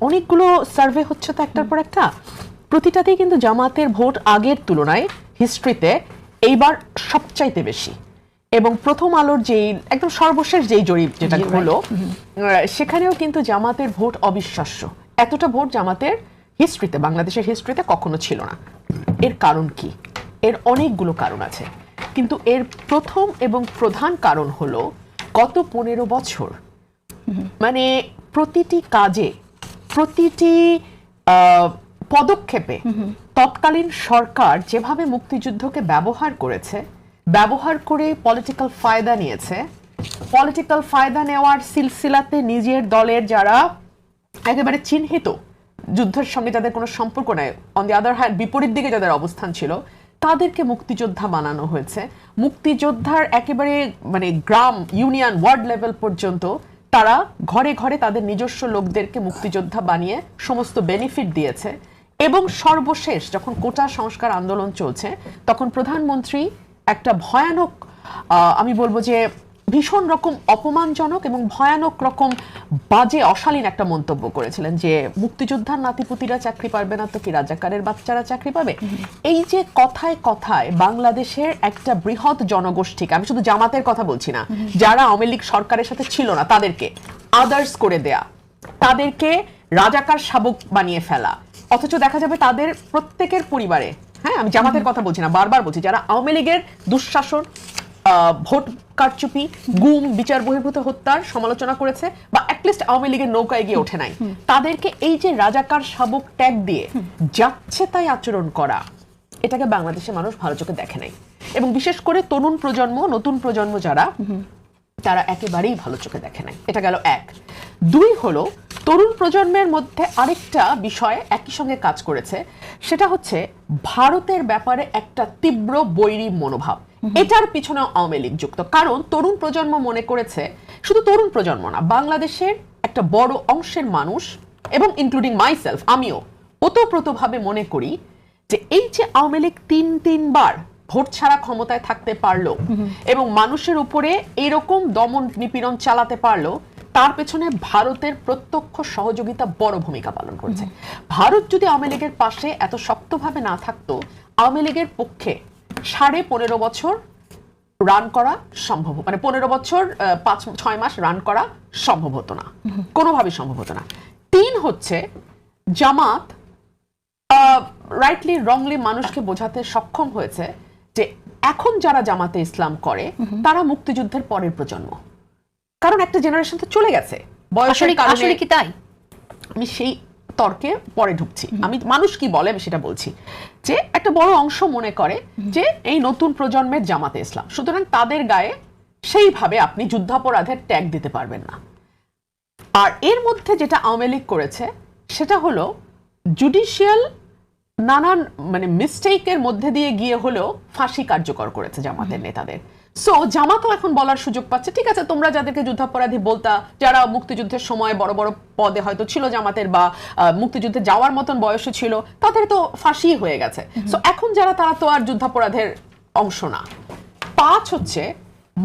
অনেকগুলো সার্ভে হচ্ছে তো একটার পর একটা। প্রতিটাতেই কিন্তু জামাতের ভোট আগের তুলনায় হিস্ট্রিতে এইবার সবচাইতে বেশি। এবং প্রথম আলোর যেই একদম সর্বশেষ যেই জরিপ যেটা হলো সেখানেও কিন্তু জামাতের ভোট অবিশ্বাস্য। এতটা ভোট জামাতের হিস্ট্রিতে বাংলাদেশের হিস্ট্রিতে কখনো ছিল না। এর কারণ কি? এর অনেকগুলো কারণ আছে। কিন্তু এর প্রথম এবং প্রধান কারণ হলো গত পনেরো বছর। মানে প্রতিটি কাজে প্রতিটি পদক্ষেপে তৎকালীন সরকার যেভাবে মুক্তিযুদ্ধকে ব্যবহার করেছে ব্যবহার করে পলিটিক্যাল ফায়দা নিয়েছে পলিটিক্যাল ফায়দা নেওয়ার সিলসিলাতে নিজের দলের যারা একেবারে চিহ্নিত যুদ্ধের সঙ্গে যাদের কোনো সম্পর্ক নেই অন দি আদার হ্যান্ড বিপরীত দিকে যাদের অবস্থান ছিল তাদেরকে মুক্তিযোদ্ধা বানানো হয়েছে। মুক্তিযোদ্ধার একেবারে মানে গ্রাম ইউনিয়ন ওয়ার্ড লেভেল পর্যন্ত তারা ঘরে ঘরে তাদের নিজস্ব লোকদেরকে মুক্তিযোদ্ধা বানিয়ে সমস্ত বেনিফিট দিয়েছে এবং সর্বশেষ যখন কোটা সংস্কার আন্দোলন চলছে, তখন প্রধানমন্ত্রী একটা ভয়ানক আমি বলব যে ভীষণ রকম অপমানজনক এবং ভয়ানক রকম বাজে অশালীন একটা মন্তব্য করেছিলেন যে মুক্তিযোদ্ধার নাতিপুতিরা চাকরি পারবে না তো কি রাজাকারের বাচ্চারা চাকরি পাবে? এই যে কথায় কথায় বাংলাদেশের একটা বৃহৎ জনগোষ্ঠীকে আমি শুধু জামাতের কথা বলছি না যারা আওয়ামী লীগ সরকারের সাথে ছিল না তাদেরকে আদার্স করে দেয়া তাদেরকে রাজাকার শাবক বানিয়ে ফেলা অথচ দেখা যাবে তাদের প্রত্যেকের পরিবারে হ্যাঁ আমি জামাতের কথা বলছি না বারবার বলছি যারা আওয়ামী লীগের দুঃশাসন ভোট কারচুপি গুম বিচার বহির্ভূত হত্যার সমালোচনা করেছে বা অ্যাটলিস্ট আওয়ামী লীগের নৌকায় গিয়ে ওঠে নাই। তাদেরকে এই যে রাজাকার শাবক ট্যাগ দিয়ে যাচ্ছে তাই আচরণ করা এটাকে বাংলাদেশের মানুষ ভালো চোখে দেখে নাই। এবং বিশেষ করে তরুণ প্রজন্ম নতুন প্রজন্ম যারা তারা একেবারেই ভালো চোখে দেখে নাই। এটা গেল এক। দুই হলো তরুণ প্রজন্মের মধ্যে আরেকটা বিষয় একই সঙ্গে কাজ করেছে সেটা হচ্ছে ভারতের ব্যাপারে একটা তীব্র বৈরী মনোভাব। এটার পিছনে আওয়ামী লীগ যুক্ত। কারণ তরুণ প্রজন্ম মনে করেছে শুধু তরুণ প্রজন্ম না বাংলাদেশের একটা বড় অংশের মানুষ এবং ইনক্লুডিং মাইসেলফ আমিও ওতপ্রোতভাবে মনে করি যে এই যে আওয়ামী লীগ তিন তিনবার ভোট ছাড়া ক্ষমতায় থাকতে পারল এবং মানুষের উপরে এরকম দমন নিপীড়ন চালাতে পারল তার পেছনে ভারতের প্রত্যক্ষ সহযোগিতা বড় ভূমিকা পালন করছে। ভারত যদি আওয়ামী লীগের পাশে এত শক্তভাবে না থাকতো আওয়ামী লীগের পক্ষে সাড়ে পনেরো বছর রান করা সম্ভব মানে পনেরো বছর পাঁচ ছয় মাস রান করা সম্ভব হতো না। কোনোভাবেই সম্ভব হতো না। তিন হচ্ছে জামাত রাইটলি রংলি মানুষকে বোঝাতে সক্ষম হয়েছে যে এখন যারা জামাতে ইসলাম করে তারা মুক্তিযুদ্ধের পরের প্রজন্ম। কারণ একটা জেনারেশন তো চলে গেছে। বয়সের কারণে কি তাই? আমি সেই তর্কে পরে ঢুকছি। আমি মানুষ কি বলে আমি সেটা বলছি। যে একটা বড় অংশ মনে করে যে এই নতুন প্রজন্মের জামাতে ইসলাম। সুতরাং তাদের গায়ে সেইভাবে আপনি যুদ্ধাপরাধের ট্যাগ দিতে পারবেন না। আর এর মধ্যে যেটা আওয়ামী লীগ করেছে সেটা হলো জুডিশিয়াল নানান মানে মিস্টেকের মধ্যে দিয়ে গিয়ে হলেও ফাঁসি কার্যকর করেছে জামাতের নেতাদের। সো জামাতও এখন বলার সুযোগ পাচ্ছে। ঠিক আছে তোমরা যাদেরকে যুদ্ধাপরাধী বলতা যারা মুক্তিযুদ্ধের সময় বড় বড় পদে হয়তো ছিল জামাতের বা মুক্তিযুদ্ধে যাওয়ার মতন বয়সে ছিল তাদের তো ফাঁসি হয়ে গেছে। সো এখন যারা তারা তো আর যুদ্ধাপরাধের অংশ না। পাঁচ হচ্ছে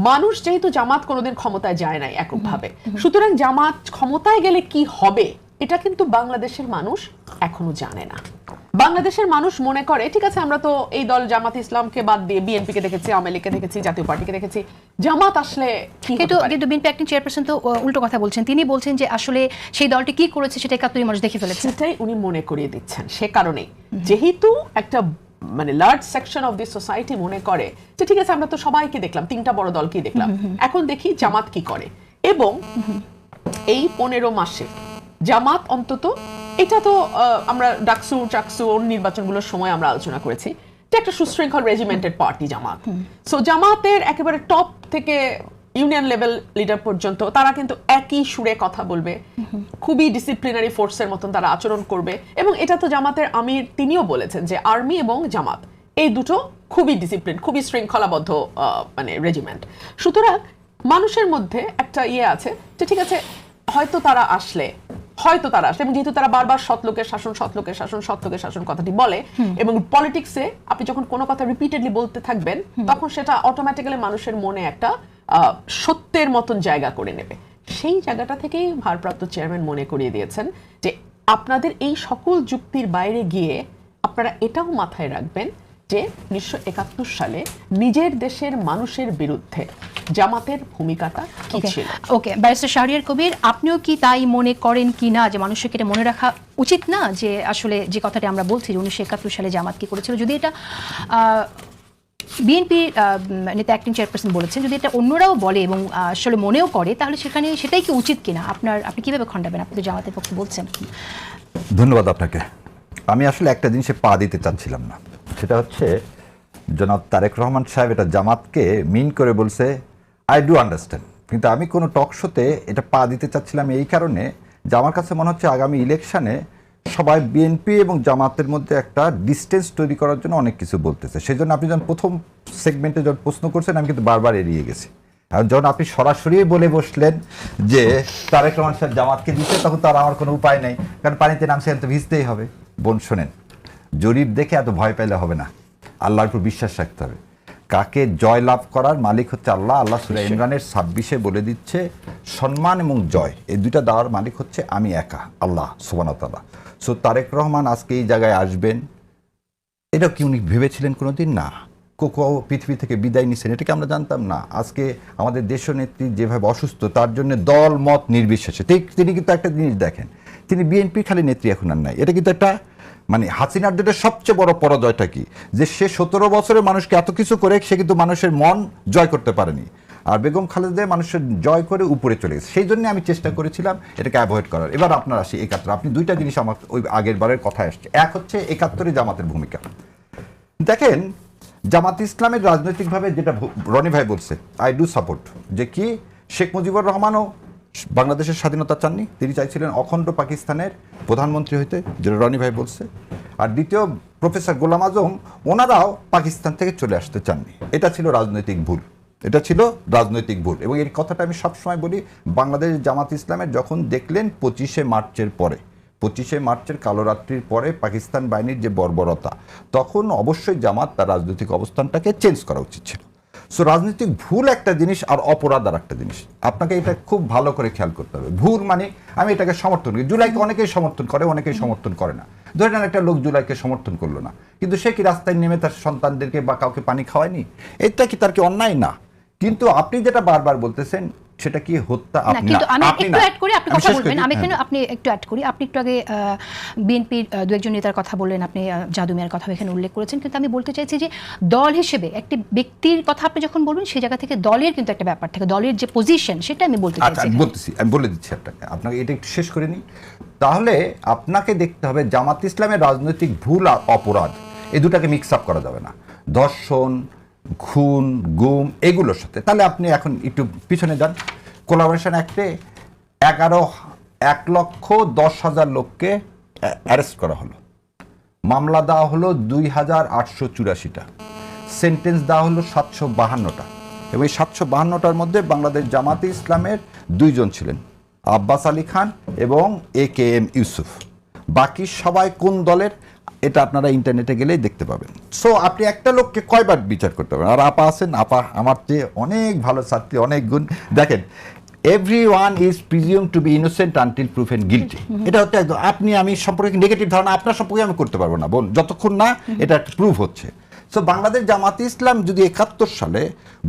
মানুষ যেহেতু জামাত কোনোদিন ক্ষমতায় যায় নাই এককভাবে। সুতরাং জামাত ক্ষমতায় গেলে কি হবে? এটা কিন্তু বাংলাদেশের মানুষ এখনও জানে না। বাংলাদেশের মানুষ মনে করে ঠিক আছে আমরা তো এই দল জামাত ইসলামকে বাদ দিয়ে বিএনপি কে দেখেছি আওয়ামী লীগকে দেখেছি জাতীয় পার্টিকে দেখেছি জামাত আসলে কিন্তু কিন্তু বিএনপি একটি চেয়ারপারসন তো উল্টো কথা বলছেন। তিনি বলছেন যে আসলে সেই দলটি কি করেছে সেটা একাত্তরই মানুষ দেখে ফেলেছে। সেটাই উনি মনে করিয়ে দিচ্ছেন সে কারণে যেহেতু একটা মানে large section of the society মনে করে যে ঠিক আছে আমরা তো সবাইকে দেখলাম তিনটা বড় দলকেই দেখলাম। এখন দেখি জামাত কি করে। এবং এই পনেরো মাসে জামাত অন্তত এটা তো আমরা ডাকসু চাকসু অন্য নির্বাচনগুলোর সময় আমরা আলোচনা করেছি যে একটা সুশৃঙ্খল রেজিমেন্টেড পার্টি জামাত। সো জামাতের একেবারে টপ থেকে ইউনিয়ন লেভেল লিডার পর্যন্ত তারা কিন্তু একই সুরে কথা বলবে খুবই ডিসিপ্লিনারি ফোর্সের মতন তারা আচরণ করবে এবং এটা তো জামাতের আমির তিনিও বলেছেন যে আর্মি এবং জামাত এই দুটো খুবই ডিসিপ্লিন খুবই শৃঙ্খলাবদ্ধ মানে রেজিমেন্ট সুতরাং মানুষের মধ্যে একটা ইয়ে আছে যে ঠিক আছে হয়তো তারা আসলে হয়তো তারা আসলে এবং যেহেতু তারা বারবার সৎলোকের শাসন সৎলোকের শাসন সৎলোকের শাসন কথাটি বলে এবং পলিটিক্সে আপনি যখন কোনো কথা রিপিটেডলি বলতে থাকবেন তখন সেটা অটোমেটিক্যালি মানুষের মনে একটা আহ, সত্যের মতন জায়গা করে নেবে। সেই জায়গাটা থেকেই ভারপ্রাপ্ত চেয়ারম্যান মনে করিয়ে দিয়েছেন যে আপনাদের এই সকল যুক্তির বাইরে গিয়ে আপনারা এটাও মাথায় রাখবেন যে উনিশশো একাত্তর সালে নিজের দেশের মানুষের বিরুদ্ধে জামাতের ভূমিকাটা কি ছিল? ওকে ব্যারিস্টার শাহরিয়ার কবির আপনিও কি তাই মনে করেন কি না যে মানুষকে এটা মনে রাখা উচিত না যে আসলে যে কথাটি আমরা বলছি যে উনিশশো একাত্তর সালে জামাত কি করেছিল? যদি এটা বিএনপি নেতা অ্যাক্টিং চেয়ারপারসন বলেছেন যদি এটা অন্যরাও বলে এবং আসলে মনেও করে তাহলে সেখানে সেটাই কি উচিত কিনা? আপনার আপনি কীভাবে খণ্ডাবেন? আপনি তো জামাতের পক্ষে বলছেন। ধন্যবাদ আপনাকে। আমি আসলে একটা জিনিসে পা দিতে চাচ্ছিলাম না। সেটা হচ্ছে জনাব তারেক রহমান সাহেব এটা জামাতকে মিন করে বলছে আই ডু আন্ডারস্ট্যান্ড কিন্তু আমি কোনো টক শোতে এটা পা দিতে চাচ্ছিলাম এই কারণে যে আমার কাছে মনে হচ্ছে আগামী ইলেকশানে সবাই বিএনপি এবং জামাতের মধ্যে একটা ডিস্টেন্স তৈরি করার জন্য অনেক কিছু বলতেছে। সেই জন্য আপনি যখন প্রথম সেগমেন্টে যখন প্রশ্ন করছেন, আমি কিন্তু বারবার এড়িয়ে গেছি। কারণ যখন আপনি সরাসরি বলে বসলেন যে তারেক রহমান সাহেব জামাতকে দিতে তখন তার আমার কোনো উপায় নেই। কারণ পানিতে নামছে তো ভিজতেই হবে। বোন, শোনেন জরিপ দেখে এত ভয় পেলে হবে না। আল্লাহর উপর বিশ্বাস রাখতে হবে। কাকে জয় লাভ করার মালিক হচ্ছে আল্লাহ। আল্লাহ সুরা ইমরানের ছাব্বিশে বলে দিচ্ছে সম্মান এবং জয় এই দুইটা দেওয়ার মালিক হচ্ছে আমি একা আল্লাহ সুবানতাল্লাহ সো তারেক রহমান আজকে এই জায়গায় আসবেন। এটা কি উনি ভেবেছিলেন কোনো দিন না। কোকো পৃথিবী থেকে বিদায় নিছেন এটাকে আমরা জানতাম? না। আজকে আমাদের দেশনেত্রী যেভাবে অসুস্থ তার জন্য দল মত নির্বিশেষে তিনি কিন্তু একটা জিনিস দেখেন তিনি বিএনপি খালি নেত্রী এখন আর নাই। এটা কিন্তু একটা মানে হাসিনার জন্য সবচেয়ে বড় পরাজয়টা কি? যে সে সতেরো বছরের মানুষকে এত কিছু করে সে কিন্তু মানুষের মন জয় করতে পারেনি। আর বেগম খালেদা মানুষের জয় করে উপরে চলে গেছে। সেই জন্য আমি চেষ্টা করেছিলাম এটাকে অ্যাভয়েড করার। এবার আপনার আসি একাত্তর। আপনি দুইটা জিনিস আমার ওই আগের বারের কথায় আসছে। এক হচ্ছে একাত্তরে জামাতের ভূমিকা। দেখেন, জামাত ইসলামের রাজনৈতিকভাবে যেটা রনি ভাই বলছে আই ডু সাপোর্ট যে কি? শেখ মুজিবুর রহমানও বাংলাদেশের স্বাধীনতা চাননি, তিনি চাইছিলেন অখণ্ড পাকিস্তানের প্রধানমন্ত্রী হইতে, যেটা রনি ভাই বলছে। আর দ্বিতীয় প্রফেসর গোলাম আজম, ওনারাও পাকিস্তান থেকে চলে আসতে চাননি। এটা ছিল রাজনৈতিক ভুল। এটা ছিল রাজনৈতিক ভুল। এবং এই কথাটা আমি সবসময় বলি, বাংলাদেশ জামাত ইসলামের যখন দেখলেন পঁচিশে মার্চের পরে, পঁচিশে মার্চের কালোরাত্রির পরে পাকিস্তান বাহিনীর যে বর্বরতা, তখন অবশ্যই জামাত তার রাজনৈতিক অবস্থানটাকে চেঞ্জ করা উচিত ছিল। সো রাজনৈতিক ভুল একটা জিনিস আর অপরাধ আর একটা জিনিস। আপনাকে এটা খুব ভালো করে খেয়াল করতে হবে। ভুল মানে আমি এটাকে সমর্থন করি। জুলাইকে অনেকেই সমর্থন করে, অনেকেই সমর্থন করে না। ধরে নেন একটা লোক জুলাইকে সমর্থন করল না। কিন্তু সে কি রাস্তায় নেমে তার সন্তানদেরকে বা কাউকে পানি খাওয়ায়নি? এটা কি তার কি অন্যায়? না। কিন্তু আপনি যেটা বারবার বলতেছেন সেটা কি হত্যা? আপনি কিন্তু আমি একটু অ্যাড করি আপনি কথা বলবেন আমি হ্যাঁ। এখানে আপনি একটু অ্যাড করি। আপনি একটু আগে বিএনপির দু একজন নেতার কথা বললেন আপনি আহ, জাদু মিয়ার কথা এখানে উল্লেখ করেছেন। কিন্তু আমি বলতে চাইছি যে দল হিসেবে একটি ব্যক্তির কথা আপনি যখন বলবেন সেই জায়গা থেকে দলের কিন্তু একটা ব্যাপার থাকে। দলের যে পজিশন সেটা আমি বলতে আচ্ছা চাইছি এখানে। বলতেছি আমি বলে দিচ্ছি আপনাকে। আপনাকে এটা একটু শেষ করে নিই। তাহলে আপনাকে দেখতে হবে জামাত ইসলামের রাজনৈতিক ভুল আর অপরাধ এই দুটাকে মিক্স আপ করা যাবে না। ধর্ষণ খুন, গুম এগুলোর সাথে। তাহলে আপনি এখন একটু পিছনে যান। কোলাবোরেশন অ্যাক্টে এগারো, এক লক্ষ দশ হাজার লোককে অ্যারেস্ট করা হলো। মামলা দেওয়া হলো দুই হাজার আটশো চুরাশিটা। সেন্টেন্স দেওয়া হলো সাতশো বাহান্নটা। এবং এই সাতশো বাহান্নটার মধ্যে বাংলাদেশ জামাতে ইসলামের দুইজন ছিলেন, আব্বাস আলী খান এবং এ কে এম ইউসুফ বাকি সবাই কোন দলের? এটা আপনারা ইন্টারনেটে গেলেই দেখতে পাবেন। সো আপনি একটা লোককে কয়বার বিচার করতে পারেন আর আপা আছেন, আপা আমার চেয়ে অনেক ভালো ছাত্রী, অনেক গুণ। দেখেন every one is presume to be innocent until proof and guilty এটা হচ্ছে একদম, আপনি, আমি সম্পর্কে নেগেটিভ ধারণা আপনার সম্পর্কে আমি করতে পারব না, বোন। যতক্ষণ না এটা একটা প্রুফ হচ্ছে। সো বাংলাদেশ জামাতে ইসলাম যদি একাত্তর সালে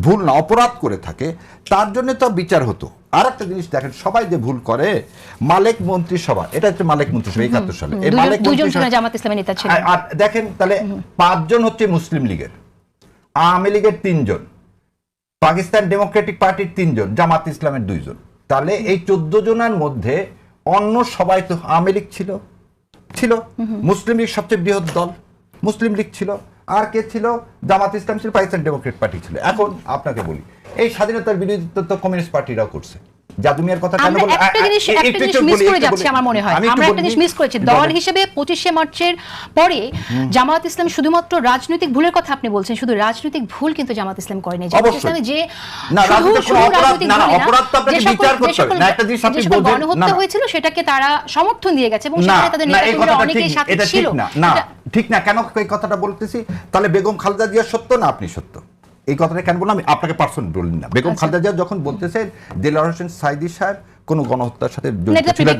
ভুল না, অপরাধ করে থাকে, তার জন্য তো বিচার হতো। আর একটা জিনিস দেখেন সবাই যে ভুল করে মালিক মন্ত্রিসভা এটা হচ্ছে মালিক মন্ত্রিসভা একাত্তর সালে। এই মালিক আর দেখেন তাহলে পাঁচজন হচ্ছে মুসলিম লীগের আওয়ামী লীগের তিনজন পাকিস্তান ডেমোক্রেটিক পার্টির তিনজন জামাত ইসলামের দুইজন। তাহলে এই চোদ্দ জনের মধ্যে অন্য সবাই তো আওয়ামী লীগ ছিল। ছিল। মুসলিম লীগ সবচেয়ে বৃহৎ দল। মুসলিম লীগ ছিল। আর কে ছিল? জামাত ইসলাম ছিল পাকিস্তান ডেমোক্রেট পার্টি ছিল। এখন আপনাকে বলি এই স্বাধীনতার বিরোধিতা তো কমিউনিস্ট পার্টিরাও করছে। জাদুমিয়ার কথা কেন আমরা একটা আ- আ- জিনিস একটা জিনিস মিস করে যাচ্ছি আমার মনে হয়। আমরা একটা জিনিস মিস করেছি। দল হিসেবে পঁচিশে মার্চের পরে জামাত ইসলাম শুধুমাত্র রাজনৈতিক ভুলের কথা আপনি বলছেন শুধু রাজনৈতিক ভুল কিন্তু জামাত ইসলাম করেনি। জামাত অবশ্যই। যে না, শুধু রাজনৈতিক শুধু কোনো অপরাধ- রাজনৈতিক না, না, ভুলই না, অপরাধ তো আপনাকে বিচার করতে যে না, একটা জিনিস আপনি যে গণহত্যা না, না। হয়েছিল সেটাকে তারা সমর্থন দিয়ে গেছে এবং সেখানে তাদের নেতাকর্মীরা অনেকেই সাথে ছিল। না। না ঠিক না। কেন এই কথাটা বলতেছি? তাহলে বেগম খালেদা জিয়া সত্য না আপনি সত্য? এই কথাটা কেন বললাম? আমি আপনাকে পার্সোনাল বললেন না। বেগম আচ্ছা। খালেদা জিয়া যখন বলতেছেন দেলার হোসেন সাইদি সাহেব কোনো গণহত্যার সাথে জড়িত এটা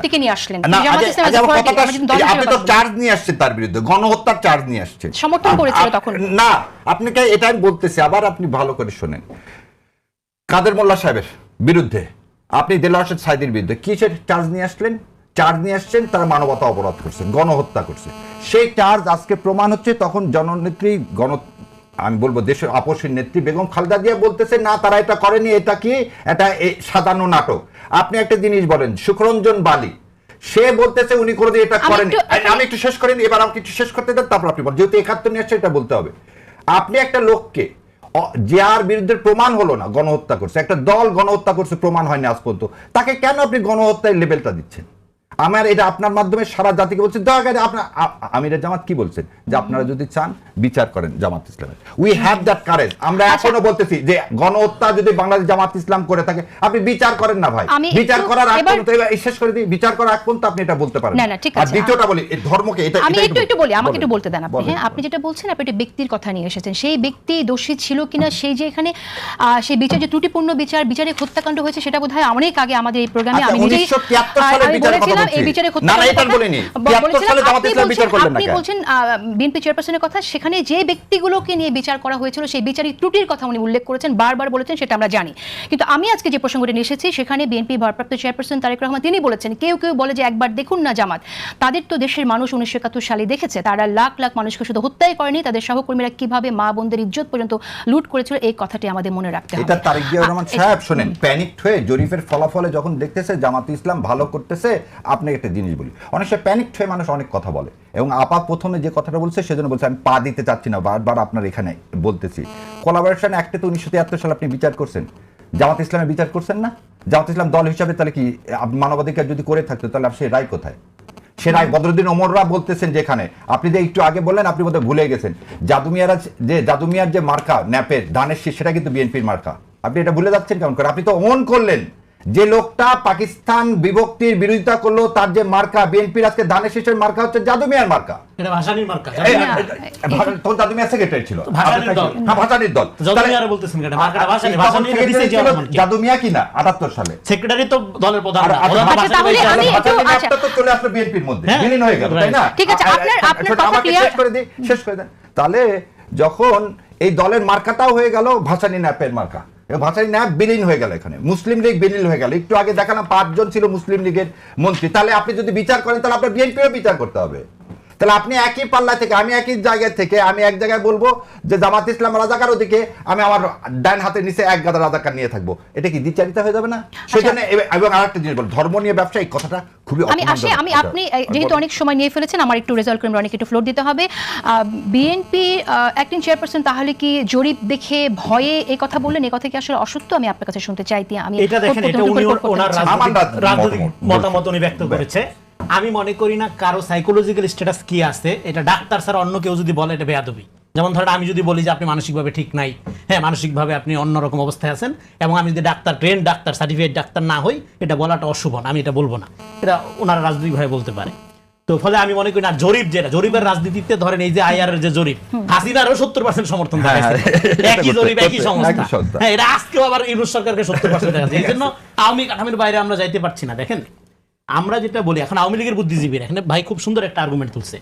আপনি দল তো চার্জ নিয়ে আসছেন তার বিরুদ্ধে গণহত্যার চার্জ নিয়ে আসছেন। সমর্থন করেছিল তখন। না আপনাকে এটা আমি বলতেছি আবার আপনি ভালো করে শোনেন। কাদের মোল্লা সাহেবের বিরুদ্ধে? আপনি দেলোয়ার হোসেন সাইদির বিরুদ্ধে কিসের চার্জ নিয়ে আসলেন? চার্জ নিয়ে আসছেন তারা মানবতা অপরাধ করছে গণহত্যা করছে সেই চার্জ আজকে প্রমাণ হচ্ছে তখন জননেত্রী গণ আমি বলব দেশের আপসের নেত্রী বেগম খালেদা জিয়া বলতেছে না তারা এটা করেনি এটা কি? এটা সাজানো নাটক। আপনি একটা জিনিস বলেন সুখরঞ্জন বালি সে বলতেছে উনি কোনোদিন এটা করেনি। আমি একটু শেষ করেন এবার আমাকে একটু শেষ করতে দেন তারপর আপনি বলেন। যেহেতু একাত্তর নিয়ে আসছে এটা বলতে হবে। আপনি একটা লোককে অ- যার বিরুদ্ধে প্রমাণ হলো না গণহত্যা করছে। একটা দল গণহত্যা করছে প্রমাণ হয়নি আজ পর্যন্ত। তাকে কেন আপনি গণহত্যার লেভেলটা দিচ্ছেন? আমার এটা আপনার মাধ্যমে সারা জাতিকে বলছেন দয়া করে আপনার আ- আমিরের জামাত কি বলছেন? যে আপনারা যদি চান বিচার করেন জামাত ইসলামের। উই হ্যাভ দ্যাট কারেজ আমরা আচ্ছা। এখনও বলতেছি যে গণহত্যা যদি বাংলাদেশ জামাত ইসলাম করে থাকে আপনি বিচার করেন না ভাই। বিচার করার আগ পর্যন্ত শেষ করে দিই বিচার করার আগ পর্যন্ত আপনি এটা বলতে পারেন। না, না, ঠিক আর আছে। দ্বিতীয়টা বলি এই ধর্মকে এটা আমি একটু একটু বলি আমাকে একটু বলতে দেন আপনি। হ্যাঁ আপনি যেটা বলছেন আপনি একটা ব্যক্তির কথা নিয়ে এসেছেন। সেই ব্যক্তি দোষী ছিল কিনা সেই যে এখানে আহ, সেই বিচার যে ত্রুটিপূর্ণ বিচার বিচারে হত্যাকাণ্ড হয়েছে সেটা বোধহয় অনেক আগে আমাদের এই প্রোগ্রামে আচ্ছা, আমি নিজেই 1973 আহ, সালের আমি বিচারের কথা বলেছিলাম এই বিচারে না, না, এটা বলিনি। 73 সালে জামাত ইসলাম বিচার করলেন না আপনি বলছেন বিএনপি চেয়ারপারসনের কথা সেখানে যে ব্যক্তিগুলোকে নিয়ে বিচার করা হয়েছিল সেই বিচারিক ত্রুটির কথা উনি উল্লেখ করেছেন বারবার বলেছেন সেটা আমরা জানি। কিন্তু আমি আজকে যে প্রসঙ্গটি নিয়ে এসেছি সেখানে বিএনপি ভারপ্রাপ্ত চেয়ারপারসন তারেক রহমান তিনি বলেছেন কেউ কেউ বলে যে একবার দেখুন না জামাত। তাদের তো দেশের মানুষ উনিশশো একাত্তর সালে দেখেছে তারা লাখ লাখ মানুষকে শুধু হত্যাই করেনি তাদের সহকর্মীরা কীভাবে মা বোনদের ইজ্জত পর্যন্ত লুট করেছিল এই কথাটি আমাদের মনে রাখতে হবে। এটা তারেক জিয়া রহমান সাহেব শোনেন প্যানিকড হয়ে জরিফের ফলাফলে যখন দেখতেছে জামাত ইসলাম ভালো করতেছে আপনি একটা জিনিস বলি। অনেক সময় প্যানিকড হয়ে মানুষ অনেক কথা বলে এবং আপা প্রথমে যে কথাটা বলছে সেজন্য বলছে, আমি পা দিতে চাচ্ছি না, বারবার আপনার এখানে বলতেছি। কোলাবোরেশন অ্যাক্টে তো উনিশশো তিয়াত্তর সালে আপনি বিচার করছেন। জামাত ইসলামের বিচার করছেন না? জামাত ইসলাম দল হিসাবে তাহলে কি মানবাধিকার যদি করে থাকতো, তাহলে সে রায় কোথায়? সে রায় বদরুদ্দিন ওমররা বলতেছেন যেখানে। আপনি যে একটু আগে বললেন, আপনি বোধহয় ভুলে গেছেন। জাদুমিয়ারা যে জাদুমিয়ার যে মার্কা, ন্যাপের ধানের শীষ সেটা কিন্তু বিএনপির মার্কা। আপনি এটা ভুলে যাচ্ছেন কেমন করে? আপনি তো ওন করলেন। যে লোকটা পাকিস্তান বিভক্তির বিরোধিতা করল তার যে মার্কা বিএনপির আজকে ধানের শীষের মার্কা হচ্ছে জাদুমিয়ার মার্কা। মার্কা সেক্রেটারি ছিল। হ্যাঁ ভাসানির দল। কেন? আটাত্তর সালে? সেক্রেটারি তো দলের প্রধান আচ্ছা, চলে আসলো বিএনপির মধ্যে। হ্যাঁ, বিলীন হয়ে গেল তাই না? ঠিক আছে, আর- আপনার- আর- আপনার ছোট, কথা আমাকে clear? শেষ করে দিই শেষ করে দেন। তাহলে যখন এই দলের মার্কাটাও হয়ে গেল ভাসানি ন্যাপের মার্কা। ভাসানি ন্যায় বিলীন হয়ে গেল এখানে। মুসলিম লীগ বিলীন হয়ে গেল। একটু আগে দেখালাম পাঁচজন ছিল মুসলিম লীগের মন্ত্রী। তাহলে আপনি যদি বিচার করেন, তাহলে আপনার বিএনপিও বিচার করতে হবে। তাহলে আপনি একই পাল্লা থেকে আমি একই জায়গা থেকে আমি এক জায়গায় বলব যে জামাত ইসলাম রাজাকার ওদিকে আমি আমার ডান হাতের নিচে এক গাদা রাজাকার নিয়ে থাকব। এটা কি দ্বিচারিতা হয়ে যাবে না? সেজন্য এ- এবং আরেকটা জিনিস বল ধর্ম নিয়ে ব্যবসা এই কথাটা খুবই আমি আসে আমি আপনি যেহেতু অনেক সময় নিয়ে ফেলেছেন আমার একটু রেজাল্ট করে অনেক একটু ফ্লোর দিতে হবে। বিএনপি অ্যাক্টিং চেয়ারপারসন তাহলে কি জরিপ দেখে ভয়ে এই কথা বললেন? এই কথা কি আসলে অসত্য? আমি আপনার কাছে শুনতে চাইতে আমি এটা দেখেন এটা উনি ওনার রাজনৈতিক। মতামত উনি ব্যক্ত করেছে। আমি মনে করি না কারও সাইকোলজিক্যাল স্ট্যাটাস কি আছে এটা ডাক্তার স্যার অন্য কেউ যদি বলে এটা বেয়াদবি। যেমন ধরেন আমি যদি বলি যে আপনি মানসিকভাবে ঠিক নাই হ্যাঁ মানসিকভাবে আপনি অন্যরকম অবস্থায় আছেন এবং আমি যদি doctor train doctor certificate doctor না হই এটা বলাটা অশুভ আমি এটা বলব না। এটা ওনারা রাজনৈতিকভাবে বলতে পারে। তো ফলে আমি মনে করি না জরিপ যেটা জরিপের রাজনীতিতে ধরেন এই যে আইআর এর যে জরিপ হাসিনারও সত্তর পার্সেন্ট সমর্থন হ্যাঁ, দেখাইছে। হ্যাঁ, একই জরিপ একই সংস্থা। হ্যাঁ এটা আজকেও আবার ইউনুস সরকারকে সত্তর পার্সেন্ট দেখা যায় এই জন্য আওয়ামী কাঠামির বাইরে আমরা যাইতে পারছি না দেখেন। আমরা যেটা বলি, এখন আওয়ামী লীগের বুদ্ধিজীবীরা, এখানে ভাই খুব সুন্দর একটা আর্গুমেন্ট তুলছে।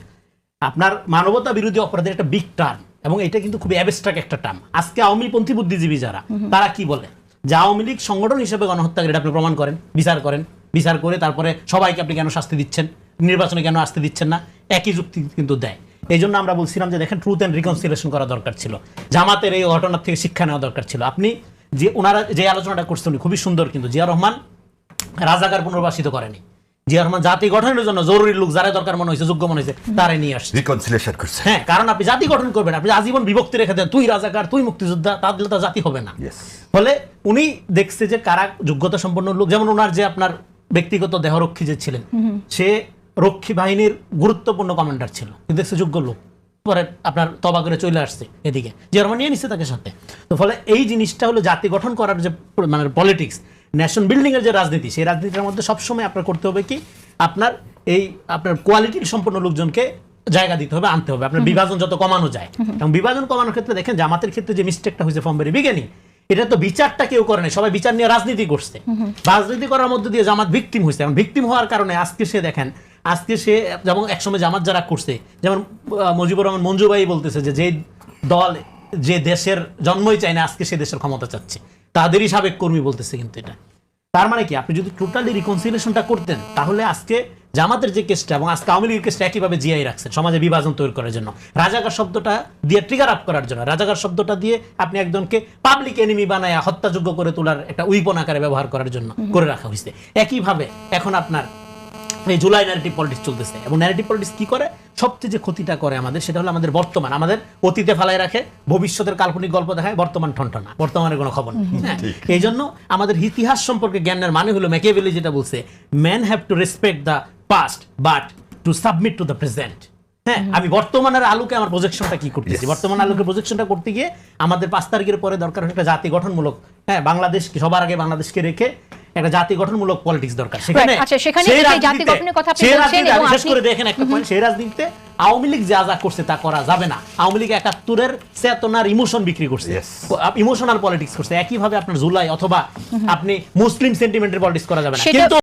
আপনার মানবতা বিরোধী অপরাধের একটা বিগ টার্ম এবং এটা কিন্তু খুবই অ্যাবস্ট্রাক্ট একটা টার্ম আজকে আওয়ামী পন্থী বুদ্ধিজীবী যারা, তারা কি বলে? যে আওয়ামী লীগ সংগঠন হিসেবে গণহত্যাকারী এটা আপনি প্রমাণ করেন, বিচার করেন। বিচার করে তারপরে সবাইকে আপনি কেন শাস্তি দিচ্ছেন? নির্বাচনে কেন আসতে দিচ্ছেন না? একই যুক্তি কিন্তু দেয়। এই জন্য আমরা বলছিলাম যে দেখেন ট্রুথ অ্যান্ড রিকনসিলেশন করা দরকার ছিল। জামাতের এই ঘটনার থেকে শিক্ষা নেওয়া দরকার ছিল। আপনি যে ওনারা যে আলোচনাটা করছেন খুবই সুন্দর কিন্তু। জিয়া রহমান রাজাকার পুনর্বাসিত করেনি। জিয়া রহমান জাতি গঠনের জন্য জরুরি লোক যারা দরকার মনে হয়েছে যোগ্য মনে হয়েছে তারাই নিয়ে আসছে। রিকনসিলেশন করছে। হ্যাঁ কারণ আপনি জাতি গঠন করবেন আপনি আজীবন বিভক্তি রেখে দেন তুই রাজাকার তুই মুক্তিযোদ্ধা তাহলে তো জাতি হবে না। ফলে উনি দেখছে যে কারা যোগ্যতা সম্পন্ন লোক যেমন ওনার যে আপনার ব্যক্তিগত দেহরক্ষী যে ছিলেন সে রক্ষী বাহিনীর গুরুত্বপূর্ণ কমান্ডার ছিল। দেখছে যোগ্য লোক। পরে আপনার তবা করে চলে আসছে এদিকে। জার্মানি নিয়ে নিচ্ছে তাকে সাথে। তো ফলে এই জিনিসটা হলো জাতি গঠন করার যে মানে পলিটিক্স ন্যাশন বিল্ডিং এর যে রাজনীতি সেই রাজনীতির মধ্যে সবসময় আপনার করতে হবে কি? আপনার এই আপনার কোয়ালিটি সম্পন্ন লোকজনকে জায়গা দিতে হবে আনতে হবে। আপনার বিভাজন যত কমানো যায়। এবং বিভাজন কমানোর ক্ষেত্রে দেখেন জামাতের ক্ষেত্রে যে মিস্টেকটা হয়েছে ফ্রম ভেরি বিগিনিং এটা তো বিচারটা কেউ করে নাই সবাই বিচার নিয়ে রাজনীতি করছে। রাজনীতি করার মধ্যে দিয়ে জামাত ভিকটিম হয়েছে। এবং ভিকটিম হওয়ার কারণে আজকে সে দেখেন আজকে সে যেমন একসময় জামাত যারা করছে যেমন মুজিবুর রহমান মঞ্জু ভাই বলতেছে যে যে দল যে দেশের জন্মই চায় না আজকে সে দেশের ক্ষমতা চাচ্ছে। তাদেরই সাবেক কর্মী বলতেছে কিন্তু এটা। তার মানে কি? আপনি যদি টোটালি রিকনসিলিয়েশনটা করতেন, তাহলে আজকে জামাতের যে কেসটা এবং আজকে আওয়ামী লীগের কেসটা একইভাবে জিয়াই রাখছেন, সমাজে বিভাজন তৈরি করার জন্য। রাজাকার শব্দটা দিয়ে ট্রিগার আপ করার জন্য। রাজাকার শব্দটা দিয়ে আপনি একজনকে পাবলিক এনিমি বানায় হত্যাযোগ্য করে তোলার একটা উইপন আকারে ব্যবহার করার জন্য করে রাখা হয়েছে। একইভাবে এখন আপনার এই জুলাই ন্যারেটিভ পলিটিক্স চলতেছে। এবং ন্যারেটিভ পলিটিক্স কি করে? সবচেয়ে যে ক্ষতিটা করে আমাদের সেটা হলো আমাদের বর্তমান। আমাদের অতীতে ফালায় রাখে ভবিষ্যতের কাল্পনিক গল্প দেখায় বর্তমান ঠনঠনা। বর্তমানের কোনো খবর নেই হ্যাঁ? এই জন্য আমাদের ইতিহাস সম্পর্কে জ্ঞানের মানে হলো ম্যাকেভেলি যেটা বলছে man have to respect the past but to submit to the present হ্যাঁ আমি বর্তমানের আলোকে আমার প্রজেকশনটা কি করতেছি? বর্তমান আলোকে প্রজেকশনটা করতে গিয়ে আমাদের পাঁচ তারিখের পরে দরকার একটা জাতি গঠনমূলক হ্যাঁ বাংলাদেশকে সবার আগে বাংলাদেশকে রেখে একটা জাতি গঠনমূলক পলিটিক্স দরকার। সেখানে আচ্ছা, সেখানে সেই এই যে জাতি রাজনীতিতে- গঠনের কথা আপনি সেই বলছেন রাজনীতিতে এবং আমি শেষ আপনি- করে দেখেন একটা পয়েন্ট সেই রাজনীতিতে আওয়ামী লীগ যা যা করছে তা করা যাবে না। আওয়ামী লীগ একাত্তরের চেতনার ইমোশন বিক্রি করছে। ইমোশনাল পলিটিক্স করছে। একইভাবে আপনার জুলাই অথবা আপনি মুসলিম সেন্টিমেন্টের পলিটিক্স করা যাবে না। কিন্তু